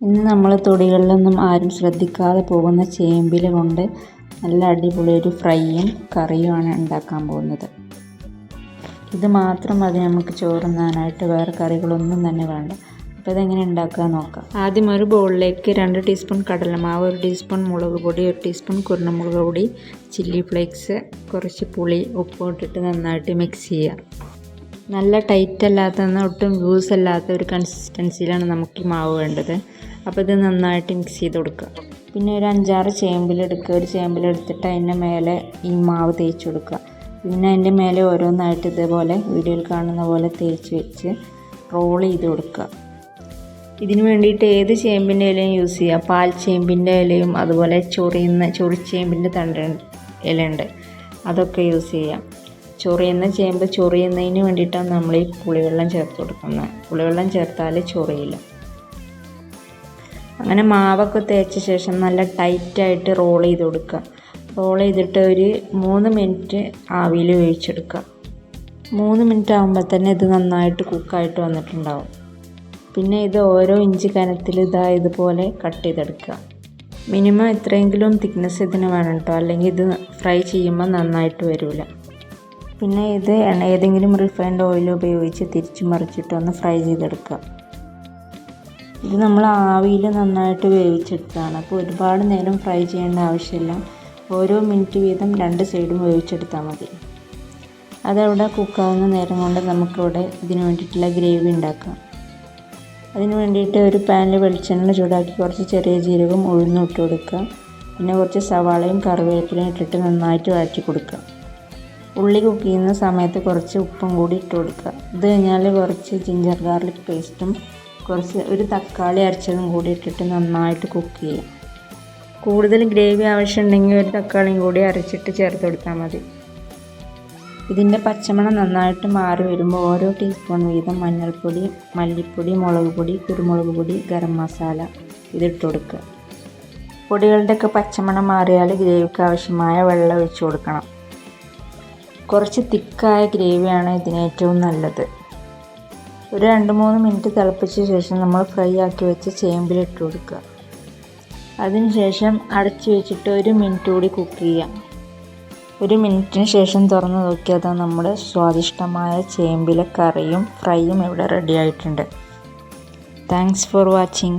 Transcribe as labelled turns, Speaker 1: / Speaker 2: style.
Speaker 1: ഇന്ന് നമ്മൾ തൊടികളിലൊന്നും ആരും ശ്രദ്ധിക്കാതെ പോകുന്ന ചേമ്പിൽ കൊണ്ട് നല്ല അടിപൊളി ഒരു ഫ്രൈയും കറിയുമാണ് ഉണ്ടാക്കാൻ പോകുന്നത്. ഇത് മാത്രം മതി നമുക്ക് ചോറുന്നാനായിട്ട് വേറെ കറികളൊന്നും തന്നെ വേണ്ട. അപ്പോൾ ഇതെങ്ങനെ ഉണ്ടാക്കുക നോക്കാം. ആദ്യം ഒരു ബൗളിലേക്ക് രണ്ട് ടീസ്പൂൺ കടലമാവ് ഒരു ടീസ്പൂൺ മുളക് പൊടി ഒരു ടീസ്പൂൺ കുരുണമുളക് പൊടി ചില്ലി ഫ്ലേക്സ് കുറച്ച് പുളി ഉപ്പ് ഇട്ടിട്ട് നന്നായിട്ട് മിക്സ് ചെയ്യുക. നല്ല ടൈറ്റ് അല്ലാത്ത ഒട്ടും ലൂസ് അല്ലാത്ത ഒരു കൺസിസ്റ്റൻസിയിലാണ് നമുക്ക് ഈ മാവ് വേണ്ടത്. അപ്പോൾ ഇത് നന്നായിട്ട് മിക്സ് ചെയ്ത് കൊടുക്കുക. പിന്നെ ഒരു അഞ്ചാറ് ചേമ്പിലെടുക്കുക ഒരു ചേമ്പിലെടുത്തിട്ട് അതിന്റെ മേലെ ഈ മാവ് തേച്ച് കൊടുക്കുക. പിന്നെ അതിന്റെ മേലെ ഓരോന്നായിട്ട് ഇതേപോലെ വീഡിയോയിൽ കാണുന്ന പോലെ തേച്ച് വെച്ച് റോൾ ചെയ്ത് കൊടുക്കുക. ഇതിന് വേണ്ടിയിട്ട് ഏത് ചേമ്പിന്റെ ഇലയും യൂസ് ചെയ്യുക? പാൽ ചേമ്പിന്റെ ഇലയും അതുപോലെ ചൊറിയുന്ന ചൊറിച്ചേമ്പിന്റെ തണ്ട ഇലയുണ്ട്. അതൊക്കെ യൂസ് ചെയ്യാം. ചൊറിയുന്ന ചേമ്പ് ചൊറിയുന്നതിന് വേണ്ടിയിട്ടാണ് നമ്മൾ ഈ പുളിവെള്ളം ചേർത്ത് കൊടുക്കുന്നത്. പുളിവെള്ളം ചേർത്താൽ ചൊറിയില്ല. അങ്ങനെ മാവൊക്കെ തേച്ച ശേഷം നല്ല ടൈറ്റായിട്ട് റോൾ ചെയ്ത് കൊടുക്കുക. റോൾ ചെയ്തിട്ട് ഒരു മൂന്ന് മിനിറ്റ് ആവിയിൽ വേവിച്ചെടുക്കുക. മൂന്ന് മിനിറ്റ് ആകുമ്പോൾ തന്നെ ഇത് നന്നായിട്ട് കുക്കായിട്ട് വന്നിട്ടുണ്ടാവും. പിന്നെ ഇത് ഓരോ ഇഞ്ച് കനത്തിൽ ഇതാ ഇതുപോലെ കട്ട് ചെയ്തെടുക്കുക. മിനിമം ഇത്രയെങ്കിലും തിക്നെസ് ഇതിന് വേണം കേട്ടോ അല്ലെങ്കിൽ ഇത് ഫ്രൈ ചെയ്യുമ്പോൾ നന്നായിട്ട് വരില്ല പിന്നെ ഇത് ഏതെങ്കിലും റിഫൈൻഡ് ഓയിൽ ഉപയോഗിച്ച് തിരിച്ചു മറിച്ചിട്ട് ഒന്ന് ഫ്രൈ ചെയ്തെടുക്കുക. ഇത് നമ്മൾ ആവിയിൽ നന്നായിട്ട് വേവിച്ചെടുത്തതാണ്. അപ്പോൾ ഒരുപാട് നേരം ഫ്രൈ ചെയ്യേണ്ട ആവശ്യമില്ല. ഓരോ മിനിറ്റ് വീതം രണ്ട് സൈഡും വേവിച്ചെടുത്താൽ മതി. അതവിടെ കുക്കാവുന്ന നേരം കൊണ്ട് നമുക്കിവിടെ ഇതിന് വേണ്ടിയിട്ടുള്ള ഗ്രേവി ഉണ്ടാക്കാം. അതിന് വേണ്ടിയിട്ട് ഒരു പാനിൽ വെളിച്ചെണ്ണ ചൂടാക്കി കുറച്ച് ചെറിയ ജീരകം ഉഴുന്നും ഇട്ട് കൊടുക്കുക. പിന്നെ കുറച്ച് സവാളയും കറിവേപ്പിലയും ഇട്ടിട്ട് നന്നായിട്ട് വഴറ്റി കൊടുക്കുക. ഉള്ളി കുക്ക് ചെയ്യുന്ന സമയത്ത് കുറച്ച് ഉപ്പും കൂടി ഇട്ട് കൊടുക്കുക. ഇത് കഴിഞ്ഞാൽ കുറച്ച് ജിഞ്ചർ ഗാർലിക് പേസ്റ്റും കുറച്ച് ഒരു തക്കാളി അരച്ചതും കൂടി ഇട്ടിട്ട് നന്നായിട്ട് കുക്ക് ചെയ്യാം. കൂടുതൽ ഗ്രേവി ആവശ്യമുണ്ടെങ്കിൽ ഒരു തക്കാളിയും കൂടി അരച്ചിട്ട് ചേർത്ത് കൊടുത്താൽ മതി. ഇതിന്റെ പച്ചമണം നന്നായിട്ട് മാറി വരുമ്പോൾ ഓരോ ടീസ്പൂൺ വീതം മഞ്ഞൾപ്പൊടി മല്ലിപ്പൊടി മുളക് പൊടി കുരുമുളക് പൊടി ഗരം മസാല ഇതിട്ട് കൊടുക്കുക. പൊടികളുടെയൊക്കെ പച്ചമണം മാറിയാൽ ഗ്രേവിക്ക് ആവശ്യമായ വെള്ളം ഒഴിച്ചു കൊടുക്കണം. കുറച്ച് തിക്കായ ഗ്രേവിയാണ് ഇതിന് ഏറ്റവും നല്ലത്. ഒരു രണ്ട് മൂന്ന് മിനിറ്റ് തിളപ്പിച്ച ശേഷം നമ്മൾ ഫ്രൈ ആക്കി വെച്ച് ചേമ്പിലിട്ട് കൊടുക്കുക. അതിനുശേഷം അടച്ചു വെച്ചിട്ട് ഒരു മിനിറ്റ് കൂടി കുക്ക് ചെയ്യാം. ഒരു മിനിറ്റിന് ശേഷം തുറന്ന് നോക്കിയാൽ നമ്മുടെ സ്വാദിഷ്ടമായ ചേമ്പിലെ കറിയും ഫ്രൈയും ഇവിടെ റെഡി ആയിട്ടുണ്ട്. Thanks for watching